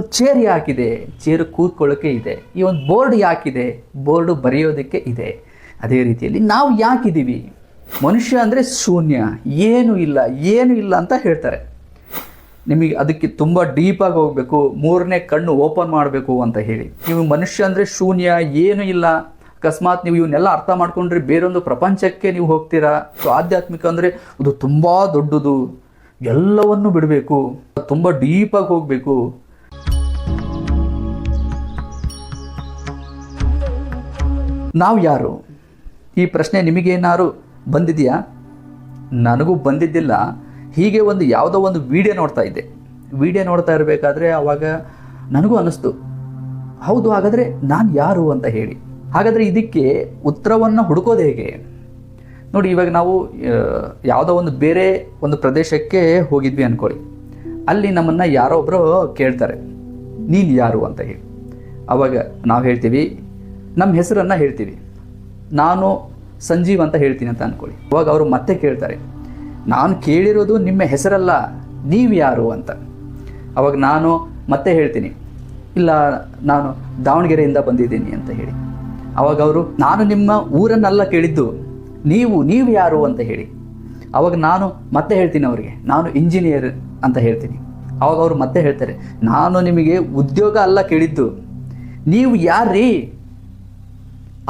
ಒಂದು chair ಯಾಕಿದೆ chair ಕೂತ್ಕೊಳ್ಳೋಕೆ ಇದೆ. ಈ ಒಂದು ಬೋರ್ಡ್ ಯಾಕಿದೆ? ಬೋರ್ಡು ಬರೆಯೋದಕ್ಕೆ ಇದೆ. ಅದೇ ರೀತಿಯಲ್ಲಿ ನಾವು ಯಾಕಿದ್ದೀವಿ? ಮನುಷ್ಯ ಅಂದರೆ ಶೂನ್ಯ. ಏನು ಇಲ್ಲ. ಏನು ಇಲ್ಲ ಅಂತ ಹೇಳ್ತಾರೆ. ನಿಮಗೆ ಅದಕ್ಕೆ ತುಂಬ ಡೀಪಾಗಿ ಹೋಗಬೇಕು. ಮೂರನೇ ಕಣ್ಣು ಓಪನ್ ಮಾಡಬೇಕು ಅಂತ ಹೇಳಿ. ನೀವು ಮನುಷ್ಯ ಅಂದರೆ ಶೂನ್ಯ, ಏನು ಇಲ್ಲ. ಅಕಸ್ಮಾತ್ ನೀವು ಇವನ್ನೆಲ್ಲ ಅರ್ಥ ಮಾಡ್ಕೊಂಡ್ರೆ ಬೇರೊಂದು ಪ್ರಪಂಚಕ್ಕೆ ನೀವು ಹೋಗ್ತೀರಾ? ಸೊ ಆಧ್ಯಾತ್ಮಿಕ ಅಂದರೆ ಅದು ತುಂಬ ದೊಡ್ಡದು. ಎಲ್ಲವನ್ನು ಬಿಡಬೇಕು. ತುಂಬ ಡೀಪಾಗಿ ಹೋಗಬೇಕು. ನಾವು ಯಾರು? ಈ ಪ್ರಶ್ನೆ ನಿಮಗೇನಾದ್ರು ಬಂದಿದೆಯಾ? ನನಗೂ ಬಂದಿದ್ದಿಲ್ಲ. ಹೀಗೆ ಒಂದು ಯಾವುದೋ ಒಂದು ವಿಡಿಯೋ ನೋಡ್ತಾ ಇದ್ದೆ. ವಿಡಿಯೋ ನೋಡ್ತಾ ಇರಬೇಕಾದ್ರೆ ಆವಾಗ ನನಗೂ ಅನ್ನಿಸ್ತು. ಹೌದು, ಹಾಗಾದರೆ ನಾನು ಯಾರು ಅಂತ ಹೇಳಿ. ಹಾಗಾದರೆ ಇದಕ್ಕೆ ಉತ್ತರವನ್ನು ಹುಡುಕೋದು ಹೇಗೆ? ನೋಡಿ, ಇವಾಗ ನಾವು ಯಾವುದೋ ಒಂದು ಬೇರೆ ಒಂದು ಪ್ರದೇಶಕ್ಕೆ ಹೋಗಿದ್ವಿ ಅಂದ್ಕೊಳ್ಳಿ ಅಲ್ಲಿ ನಮ್ಮನ್ನು ಯಾರೋ ಒಬ್ಬರು ಕೇಳ್ತಾರೆ. ನೀನು ಯಾರು ಅಂತ ಹೇಳಿ. ಆವಾಗ ನಾವು ಹೇಳ್ತೀವಿ ನಮ್ಮ ಹೆಸರನ್ನು ಹೇಳ್ತೀವಿ. ನಾನು ಸಂಜೀವ್ ಅಂತ ಹೇಳ್ತೀನಿ ಅಂತ ಅಂದ್ಕೊಳ್ಳಿ ಇವಾಗ ಅವರು ಮತ್ತೆ ಕೇಳ್ತಾರೆ, ನಾನು ಕೇಳಿರೋದು ನಿಮ್ಮ ಹೆಸರಲ್ಲ, ನೀವು ಯಾರು ಅಂತ. ಅವಾಗ ನಾನು ಮತ್ತೆ ಹೇಳ್ತೀನಿ, ಇಲ್ಲ, ನಾನು ದಾವಣಗೆರೆಯಿಂದ ಬಂದಿದ್ದೀನಿ ಅಂತ ಹೇಳಿ. ಅವಾಗ ಅವರು, ನಾನು ನಿಮ್ಮ ಊರನ್ನೆಲ್ಲ ಕೇಳಿದ್ದು, ನೀವು ನೀವು ಯಾರು ಅಂತ ಹೇಳಿ. ಅವಾಗ ನಾನು ಮತ್ತೆ ಹೇಳ್ತೀನಿ ಅವರಿಗೆ, ನಾನು ಇಂಜಿನಿಯರ್ ಅಂತ ಹೇಳ್ತೀನಿ. ಅವಾಗ ಅವರು ಮತ್ತೆ ಹೇಳ್ತಾರೆ, ನಾನು ನಿಮಗೆ ಉದ್ಯೋಗ ಅಲ್ಲ ಕೇಳಿದ್ದು, ನೀವು ಯಾರ್ರೀ?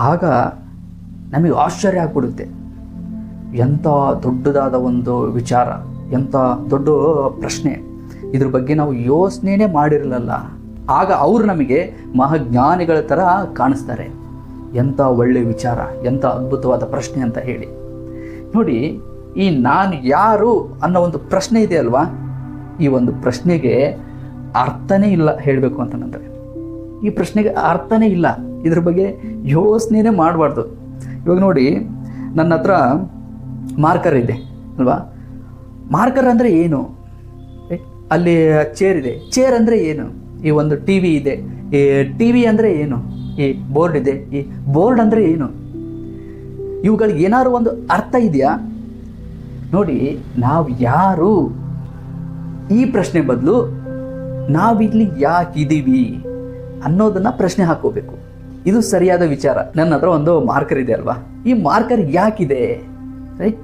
ಆಗ ನಮಗೆ ಆಶ್ಚರ್ಯ ಆಗ್ಬಿಡುತ್ತೆ. ಎಂಥ ದೊಡ್ಡದಾದ ಒಂದು ವಿಚಾರ, ಎಂಥ ದೊಡ್ಡ ಪ್ರಶ್ನೆ. ಇದ್ರ ಬಗ್ಗೆ ನಾವು ಯೋಚನೆನೇ ಮಾಡಿರಲಿಲ್ಲ. ಆಗ ಅವರು ನಮಗೆ ಮಹಾಜ್ಞಾನಿಗಳ ಥರ ಕಾಣಿಸ್ತಾರೆ. ಎಂಥ ಒಳ್ಳೆಯ ವಿಚಾರ, ಎಂಥ ಅದ್ಭುತವಾದ ಪ್ರಶ್ನೆ ಅಂತ ಹೇಳಿ. ನೋಡಿ, ಈ ನಾನು ಯಾರು ಅನ್ನೋ ಒಂದು ಪ್ರಶ್ನೆ ಇದೆ ಅಲ್ವಾ? ಈ ಒಂದು ಪ್ರಶ್ನೆಗೆ ಅರ್ಥನೇ ಇಲ್ಲ ಹೇಳಬೇಕು ಅಂತಂದರೆ ಈ ಪ್ರಶ್ನೆಗೆ ಅರ್ಥನೇ ಇಲ್ಲ. ಇದ್ರ ಬಗ್ಗೆ ಯೋಚನೆನೇ ಮಾಡಬಾರ್ದು. ಇವಾಗ ನೋಡಿ, ನನ್ನ ಹತ್ರ ಮಾರ್ಕರ್ ಇದೆ, ಅಲ್ವಾ? ಮಾರ್ಕರ್ ಅಂದರೆ ಏನು? ಅಲ್ಲಿ ಚೇರ್ ಇದೆ. ಚೇರ್ ಅಂದರೆ ಏನು? ಈ ಒಂದು ಟಿ ವಿ ಇದೆ. ಈ ಟಿ ವಿ ಅಂದರೆ ಏನು? ಈ ಬೋರ್ಡ್ ಇದೆ. ಈ ಬೋರ್ಡ್ ಅಂದರೆ ಏನು? ಇವುಗಳಿಗೆ ಏನಾದ್ರು ಒಂದು ಅರ್ಥ ಇದೆಯಾ? ನೋಡಿ, ನಾವು ಯಾರು? ಈ ಪ್ರಶ್ನೆ ಬದಲು ನಾವಿಲ್ಲಿ ಯಾಕಿದ್ದೀವಿ ಅನ್ನೋದನ್ನು ಪ್ರಶ್ನೆ ಹಾಕೋಬೇಕು. ಇದು ಸರಿಯಾದ ವಿಚಾರ. ನನ್ನ ಹತ್ರ ಒಂದು ಮಾರ್ಕರ್ ಇದೆ ಅಲ್ವಾ? ಈ ಮಾರ್ಕರ್ ಯಾಕಿದೆ? ರೈಟ್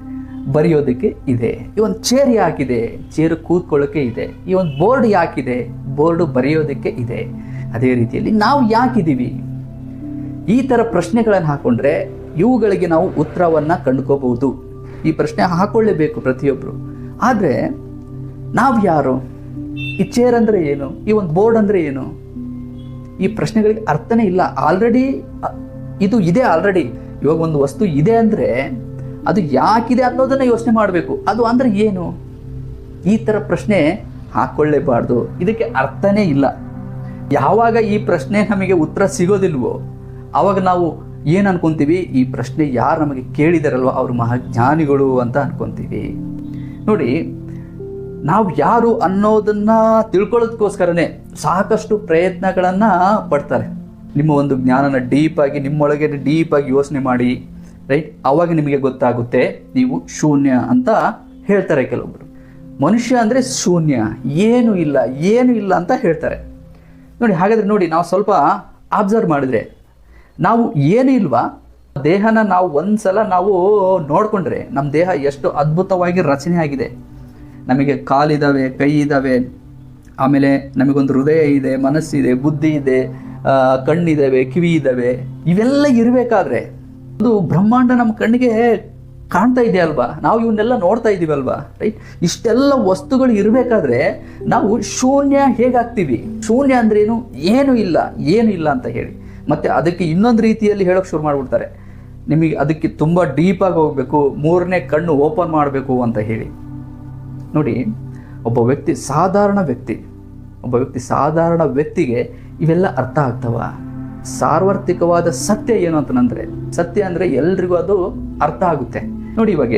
ಬರೆಯೋದಕ್ಕೆ ಇದೆ. ಈ ಒಂದು ಚೇರ್ ಯಾಕಿದೆ? ಚೇರ್ ಕೂತ್ಕೊಳ್ಳೋಕೆ ಇದೆ. ಈ ಒಂದು ಬೋರ್ಡ್ ಯಾಕಿದೆ? ಬೋರ್ಡು ಬರೆಯೋದಕ್ಕೆ ಇದೆ. ಅದೇ ರೀತಿಯಲ್ಲಿ ನಾವು ಯಾಕಿದ್ದೀವಿ? ಈ ಥರ ಪ್ರಶ್ನೆಗಳನ್ನು ಹಾಕೊಂಡ್ರೆ ಇವುಗಳಿಗೆ ನಾವು ಉತ್ತರವನ್ನು ಕಂಡುಕೋಬಹುದು. ಈ ಪ್ರಶ್ನೆ ಹಾಕೊಳ್ಳೇಬೇಕು ಪ್ರತಿಯೊಬ್ಬರು ಆದರೆ ನಾವು ಯಾರು ಈ ಚೇರ್ ಅಂದರೆ ಏನು? ಈ ಒಂದು ಬೋರ್ಡ್ ಅಂದರೆ ಏನು? ಈ ಪ್ರಶ್ನೆಗಳಿಗೆ ಅರ್ಥನೇ ಇಲ್ಲ. ಆಲ್ರೆಡಿ ಇದು ಇದೆ ಆಲ್ರೆಡಿ ಇವಾಗ ಒಂದು ವಸ್ತು ಇದೆ ಅಂದರೆ ಅದು ಯಾಕಿದೆ ಅನ್ನೋದನ್ನು ಯೋಚನೆ ಮಾಡಬೇಕು. ಅದು ಅಂದರೆ ಏನು? ಈ ಥರ ಪ್ರಶ್ನೆ ಹಾಕ್ಕೊಳ್ಳೇಬಾರ್ದು ಇದಕ್ಕೆ ಅರ್ಥನೇ ಇಲ್ಲ. ಯಾವಾಗ ಈ ಪ್ರಶ್ನೆ ನಮಗೆ ಉತ್ತರ ಸಿಗೋದಿಲ್ವೋ ಆವಾಗ ನಾವು ಏನು ಅನ್ಕೊಂತೀವಿ? ಈ ಪ್ರಶ್ನೆ ಯಾರು ನಮಗೆ ಕೇಳಿದಾರಲ್ವ ಅವರು ಮಹಾಜ್ಞಾನಿಗಳು ಅಂತ ಅನ್ಕೊಂತೀವಿ. ನೋಡಿ, ನಾವು ಯಾರು ಅನ್ನೋದನ್ನ ತಿಳ್ಕೊಳ್ಳೋದಕ್ಕೋಸ್ಕರನೇ ಸಾಕಷ್ಟು ಪ್ರಯತ್ನಗಳನ್ನ ಪಡ್ತಾರೆ. ನಿಮ್ಮ ಒಂದು ಜ್ಞಾನನ ಡೀಪಾಗಿ ನಿಮ್ಮೊಳಗೆ ಡೀಪಾಗಿ ಯೋಚನೆ ಮಾಡಿ ರೈಟ್ ಅವಾಗ ನಿಮಗೆ ಗೊತ್ತಾಗುತ್ತೆ, ನೀವು ಶೂನ್ಯ ಅಂತ ಹೇಳ್ತಾರೆ ಕೆಲವೊಬ್ಬರು ಮನುಷ್ಯ ಅಂದರೆ ಶೂನ್ಯ, ಏನು ಇಲ್ಲ ಏನು ಇಲ್ಲ ಅಂತ ಹೇಳ್ತಾರೆ. ನೋಡಿ, ಹಾಗಾದ್ರೆ ನೋಡಿ, ನಾವು ಸ್ವಲ್ಪ ಅಬ್ಸರ್ವ್ ಮಾಡಿದ್ರೆ, ನಾವು ಏನು ಇಲ್ವಾ, ದೇಹನ ನಾವು ಒಂದ್ಸಲ ನಾವು ನೋಡಿಕೊಂಡ್ರೆ ನಮ್ಮ ದೇಹ ಎಷ್ಟು ಅದ್ಭುತವಾಗಿ ರಚನೆ ಆಗಿದೆ ನಮಗೆ ಕಾಲಿದ್ದಾವೆ ಕೈ ಇದ್ದಾವೆ ಆಮೇಲೆ ನಮಗೊಂದು ಹೃದಯ ಇದೆ, ಮನಸ್ಸಿದೆ, ಬುದ್ಧಿ ಇದೆ ಕಣ್ಣಿದ್ದಾವೆ ಕಿವಿ ಇದ್ದಾವೆ ಇವೆಲ್ಲ ಇರಬೇಕಾದ್ರೆ ಒಂದು ಬ್ರಹ್ಮಾಂಡ ನಮ್ಮ ಕಣ್ಣಿಗೆ ಕಾಣ್ತಾ ಇದೆ ಅಲ್ವಾ? ನಾವು ಇವನ್ನೆಲ್ಲ ನೋಡ್ತಾ ಇದ್ದೀವಲ್ವಾ ರೈಟ್ ಇಷ್ಟೆಲ್ಲ ವಸ್ತುಗಳು ಇರಬೇಕಾದ್ರೆ ನಾವು ಶೂನ್ಯ ಹೇಗಾಗ್ತೀವಿ? ಶೂನ್ಯ ಅಂದ್ರೇನು ಏನು? ಇಲ್ಲ ಏನು ಇಲ್ಲ ಅಂತ ಹೇಳಿ. ಮತ್ತೆ ಅದಕ್ಕೆ ಇನ್ನೊಂದು ರೀತಿಯಲ್ಲಿ ಹೇಳೋಕೆ ಶುರು ಮಾಡಿಬಿಡ್ತಾರೆ. ನಿಮಗೆ ಅದಕ್ಕೆ ತುಂಬ ಡೀಪಾಗಿ ಹೋಗಬೇಕು, ಮೂರನೇ ಕಣ್ಣು ಓಪನ್ ಮಾಡಬೇಕು ಅಂತ ಹೇಳಿ. ನೋಡಿ, ಒಬ್ಬ ವ್ಯಕ್ತಿ, ಸಾಧಾರಣ ವ್ಯಕ್ತಿ ಒಬ್ಬ ವ್ಯಕ್ತಿ ಸಾಧಾರಣ ವ್ಯಕ್ತಿಗೆ ಇವೆಲ್ಲ ಅರ್ಥ ಆಗ್ತವ? ಸಾರ್ವತ್ರಿಕವಾದ ಸತ್ಯ ಏನು ಅಂತಂದ್ರೆ, ಸತ್ಯ ಅಂದರೆ ಎಲ್ರಿಗೂ ಅದು ಅರ್ಥ ಆಗುತ್ತೆ. ನೋಡಿ ಇವಾಗ,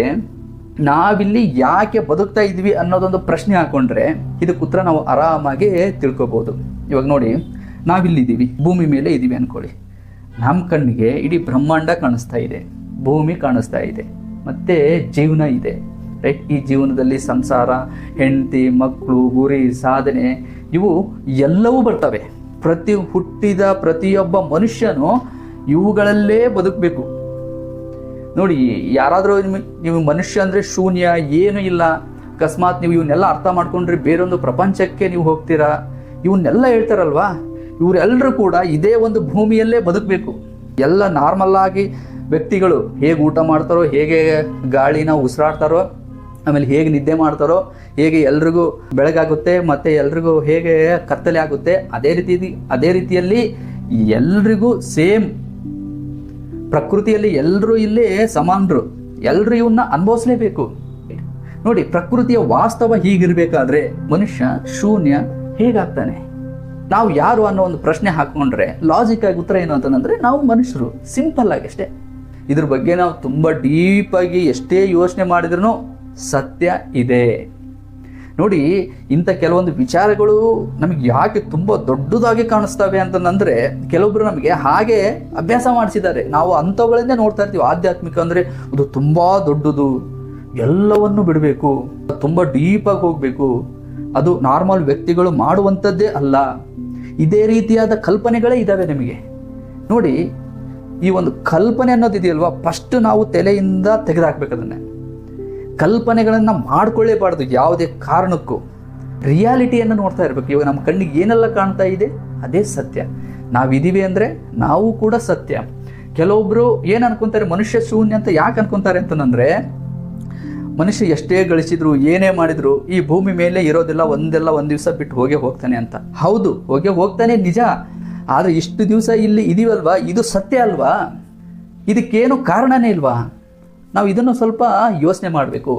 ನಾವಿಲ್ಲಿ ಯಾಕೆ ಬದುಕ್ತಾ ಇದ್ವಿ ಅನ್ನೋದೊಂದು ಪ್ರಶ್ನೆ ಹಾಕೊಂಡ್ರೆ ಇದಕ್ಕೆ ಉತ್ತರ ನಾವು ಆರಾಮಾಗಿ ತಿಳ್ಕೊಬಹುದು ಇವಾಗ ನೋಡಿ, ನಾವಿಲ್ಲಿದ್ದೀವಿ, ಭೂಮಿ ಮೇಲೆ ಇದ್ದೀವಿ ಅನ್ಕೊಳ್ಳಿ. ನಮ್ಮ ಕಣ್ಣಿಗೆ ಇಡೀ ಬ್ರಹ್ಮಾಂಡ ಕಾಣಿಸ್ತಾ ಇದೆ, ಭೂಮಿ ಕಾಣಿಸ್ತಾ ಇದೆ, ಮತ್ತೆ ಜೀವನ ಇದೆ. ರೈಟ್ ಈ ಜೀವನದಲ್ಲಿ ಸಂಸಾರ, ಹೆಂಡತಿ ಮಕ್ಕಳು ಗುರಿ, ಸಾಧನೆ, ಇವು ಎಲ್ಲವೂ ಬರ್ತವೆ. ಪ್ರತಿ ಹುಟ್ಟಿದ ಪ್ರತಿಯೊಬ್ಬ ಮನುಷ್ಯನು ಇವುಗಳಲ್ಲೇ ಬದುಕಬೇಕು. ನೋಡಿ, ಯಾರಾದರೂ ನೀವು ಮನುಷ್ಯ ಅಂದರೆ ಶೂನ್ಯ, ಏನೂ ಇಲ್ಲ. ಅಕಸ್ಮಾತ್ ನೀವು ಇವನ್ನೆಲ್ಲ ಅರ್ಥ ಮಾಡ್ಕೊಂಡ್ರೆ ಬೇರೊಂದು ಪ್ರಪಂಚಕ್ಕೆ ನೀವು ಹೋಗ್ತೀರಾ? ಇವನ್ನೆಲ್ಲ ಹೇಳ್ತಾರಲ್ವಾ? ಇವರೆಲ್ಲರೂ ಕೂಡ ಇದೇ ಒಂದು ಭೂಮಿಯಲ್ಲೇ ಬದುಕಬೇಕು. ಎಲ್ಲ ನಾರ್ಮಲ್ ಆಗಿ ವ್ಯಕ್ತಿಗಳು ಹೇಗೆ ಊಟ ಮಾಡ್ತಾರೋ, ಹೇಗೆ ಗಾಳಿನ ಉಸಿರಾಡ್ತಾರೋ ಆಮೇಲೆ ಹೇಗೆ ನಿದ್ದೆ ಮಾಡ್ತಾರೋ, ಹೇಗೆ ಎಲ್ರಿಗೂ ಬೆಳಗಾಗುತ್ತೆ, ಮತ್ತು ಎಲ್ರಿಗೂ ಹೇಗೆ ಕತ್ತಲೆ ಆಗುತ್ತೆ, ಅದೇ ರೀತಿ, ಅದೇ ರೀತಿಯಲ್ಲಿ ಎಲ್ರಿಗೂ ಸೇಮ್. ಪ್ರಕೃತಿಯಲ್ಲಿ ಎಲ್ಲರೂ ಇಲ್ಲಿ ಸಮಾನರು. ಎಲ್ಲರೂ ಇವನ್ನ ಅನುಭವಿಸಲೇಬೇಕು. ನೋಡಿ, ಪ್ರಕೃತಿಯ ವಾಸ್ತವ ಹೀಗಿರ್ಬೇಕಾದ್ರೆ ಮನುಷ್ಯ ಶೂನ್ಯ ಹೇಗಾಗ್ತಾನೆ? ನಾವು ಯಾರು ಅನ್ನೋ ಒಂದು ಪ್ರಶ್ನೆ ಲಾಜಿಕ್ ಆಗಿ ಉತ್ತರ ಏನು ಅಂತಂದ್ರೆ ನಾವು ಮನುಷ್ಯರು. ಸಿಂಪಲ್ ಆಗಿ ಅಷ್ಟೇ. ಇದ್ರ ಬಗ್ಗೆ ನಾವು ತುಂಬಾ ಡೀಪ್ ಆಗಿ ಎಷ್ಟೇ ಯೋಚನೆ ಮಾಡಿದ್ರೂ ಸತ್ಯ ಇದೆ. ನೋಡಿ, ಇಂಥ ಕೆಲವೊಂದು ವಿಚಾರಗಳು ನಮಗೆ ಯಾಕೆ ತುಂಬ ದೊಡ್ಡದಾಗಿ ಕಾಣಿಸ್ತವೆ ಅಂತಂದರೆ ಕೆಲವೊಬ್ಬರು ನಮಗೆ ಹಾಗೆ ಅಭ್ಯಾಸ ಮಾಡಿಸಿದ್ದಾರೆ. ನಾವು ಅಂಥವುಗಳನ್ನೇ ನೋಡ್ತಾ ಇರ್ತೀವಿ. ಆಧ್ಯಾತ್ಮಿಕ ಅಂದರೆ ಅದು ತುಂಬ ದೊಡ್ಡದು. ಎಲ್ಲವನ್ನು ಬಿಡಬೇಕು. ತುಂಬ ಡೀಪಾಗಿ ಹೋಗಬೇಕು. ಅದು ನಾರ್ಮಲ್ ವ್ಯಕ್ತಿಗಳು ಮಾಡುವಂಥದ್ದೇ ಅಲ್ಲ. ಇದೇ ರೀತಿಯಾದ ಕಲ್ಪನೆಗಳೇ ಇದ್ದಾವೆ ನಿಮಗೆ. ನೋಡಿ, ಈ ಒಂದು ಕಲ್ಪನೆ ಅನ್ನೋದಿದೆಯಲ್ವಾ? ಫಸ್ಟ್ ನಾವು ತಲೆಯಿಂದ ತೆಗೆದುಹಾಕ್ಬೇಕು ಅದನ್ನೇ. ಕಲ್ಪನೆಗಳನ್ನು ಮಾಡ್ಕೊಳ್ಳೇಬಾರ್ದು ಯಾವುದೇ ಕಾರಣಕ್ಕೂ. ರಿಯಾಲಿಟಿಯನ್ನು ನೋಡ್ತಾ ಇರಬೇಕು. ಇವಾಗ ನಮ್ಮ ಕಣ್ಣಿಗೆ ಏನೆಲ್ಲ ಕಾಣ್ತಾ ಇದೆ? ಅದೇ ಸತ್ಯ. ನಾವಿದ್ದೀವಿ ಅಂದರೆ ನಾವು ಕೂಡ ಸತ್ಯ. ಕೆಲವೊಬ್ರು ಏನು ಅನ್ಕೊಂತಾರೆ? ಮನುಷ್ಯ ಶೂನ್ಯ ಅಂತ ಯಾಕೆ ಅನ್ಕೊಂತಾರೆ ಅಂತಂದ್ರೆ, ಮನುಷ್ಯ ಎಷ್ಟೇ ಗಳಿಸಿದ್ರು, ಏನೇ ಮಾಡಿದ್ರು, ಈ ಭೂಮಿ ಮೇಲೆ ಇರೋದಿಲ್ಲ ಒಂದೆಲ್ಲ ಒಂದು ದಿವಸ ಬಿಟ್ಟು ಹೋಗೇ ಹೋಗ್ತಾನೆ ಅಂತ. ಹೌದು, ಹೋಗೇ ಹೋಗ್ತಾನೆ ನಿಜ. ಆದರೆ ಇಷ್ಟು ದಿವಸ ಇಲ್ಲಿ ಇದೀವಲ್ವಾ? ಇದು ಸತ್ಯ ಅಲ್ವಾ? ಇದಕ್ಕೇನು ಕಾರಣನೇ ಇಲ್ವಾ? ನಾವು ಇದನ್ನು ಸ್ವಲ್ಪ ಯೋಚನೆ ಮಾಡಬೇಕು.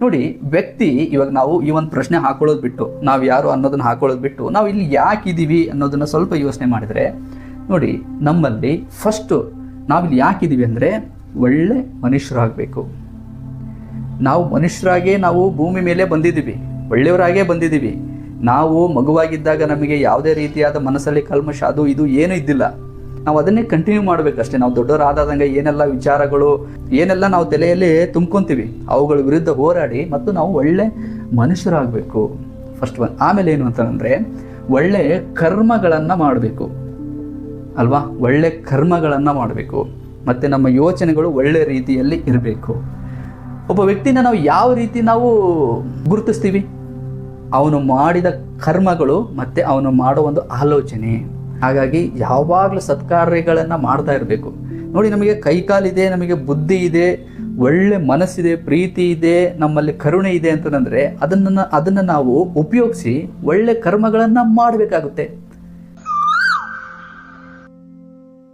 ನೋಡಿ, ವ್ಯಕ್ತಿ ಇವಾಗ ನಾವು ಈ ಒಂದು ಪ್ರಶ್ನೆ ಹಾಕೊಳ್ಳೋದು ಬಿಟ್ಟು, ನಾವು ಯಾರು ಅನ್ನೋದನ್ನು ಹಾಕೊಳ್ಳೋದು ಬಿಟ್ಟು, ನಾವು ಇಲ್ಲಿ ಯಾಕಿದ್ದೀವಿ ಅನ್ನೋದನ್ನು ಸ್ವಲ್ಪ ಯೋಚನೆ ಮಾಡಿದರೆ, ನೋಡಿ, ನಮ್ಮಲ್ಲಿ ಫಸ್ಟು ನಾವಿಲ್ಲಿ ಯಾಕಿದ್ದೀವಿ ಅಂದರೆ, ಒಳ್ಳೆ ಮನುಷ್ಯರಾಗಬೇಕು. ನಾವು ಮನುಷ್ಯರಾಗೇ ನಾವು ಭೂಮಿ ಮೇಲೆ ಬಂದಿದ್ದೀವಿ, ಒಳ್ಳೆಯವರಾಗೇ ಬಂದಿದ್ದೀವಿ. ನಾವು ಮಗುವಾಗಿದ್ದಾಗ ನಮಗೆ ಯಾವುದೇ ರೀತಿಯಾದ ಮನಸ್ಸಲ್ಲಿ ಕಲ್ಮಶ, ಅದು ಇದು ಏನೂ ಇದ್ದಿಲ್ಲ. ನಾವು ಅದನ್ನೇ ಕಂಟಿನ್ಯೂ ಮಾಡಬೇಕಷ್ಟೇ. ನಾವು ದೊಡ್ಡವರಾದಂಗೆ ಏನೆಲ್ಲ ವಿಚಾರಗಳು, ಏನೆಲ್ಲ ನಾವು ತಲೆಯಲ್ಲಿ ತುಂಬ್ಕೊಂತೀವಿ, ಅವುಗಳ ವಿರುದ್ಧ ಹೋರಾಡಿ ಮತ್ತು ನಾವು ಒಳ್ಳೆ ಮನುಷ್ಯರಾಗಬೇಕು. ಫಸ್ಟ್ ಒನ್ ಆಮೇಲೆ ಏನು ಅಂತಂದರೆ, ಒಳ್ಳೆ ಕರ್ಮಗಳನ್ನು ಮಾಡಬೇಕು. ಅಲ್ವಾ? ಒಳ್ಳೆ ಕರ್ಮಗಳನ್ನು ಮಾಡಬೇಕು. ಮತ್ತು ನಮ್ಮ ಯೋಚನೆಗಳು ಒಳ್ಳೆ ರೀತಿಯಲ್ಲಿ ಇರಬೇಕು. ಒಬ್ಬ ವ್ಯಕ್ತಿನ ನಾವು ಯಾವ ರೀತಿ ನಾವು ಗುರುತಿಸ್ತೀವಿ? ಅವನು ಮಾಡಿದ ಕರ್ಮಗಳು ಮತ್ತು ಅವನು ಮಾಡೋ ಒಂದು ಆಲೋಚನೆ. ಹಾಗಾಗಿ ಯಾವಾಗಲೂ ಸತ್ಕಾರ್ಯಗಳನ್ನು ಮಾಡ್ತಾ ಇರಬೇಕು. ನೋಡಿ ನಮಗೆ ಕೈಕಾಲಿದೆ ನಮಗೆ ಬುದ್ಧಿ ಇದೆ, ಒಳ್ಳೆ ಮನಸ್ಸಿದೆ, ಪ್ರೀತಿ ಇದೆ, ನಮ್ಮಲ್ಲಿ ಕರುಣೆ ಇದೆ ಅಂತಂದರೆ ಅದನ್ನು ಅದನ್ನು ನಾವು ಉಪಯೋಗಿಸಿ ಒಳ್ಳೆ ಕರ್ಮಗಳನ್ನು ಮಾಡಬೇಕಾಗುತ್ತೆ.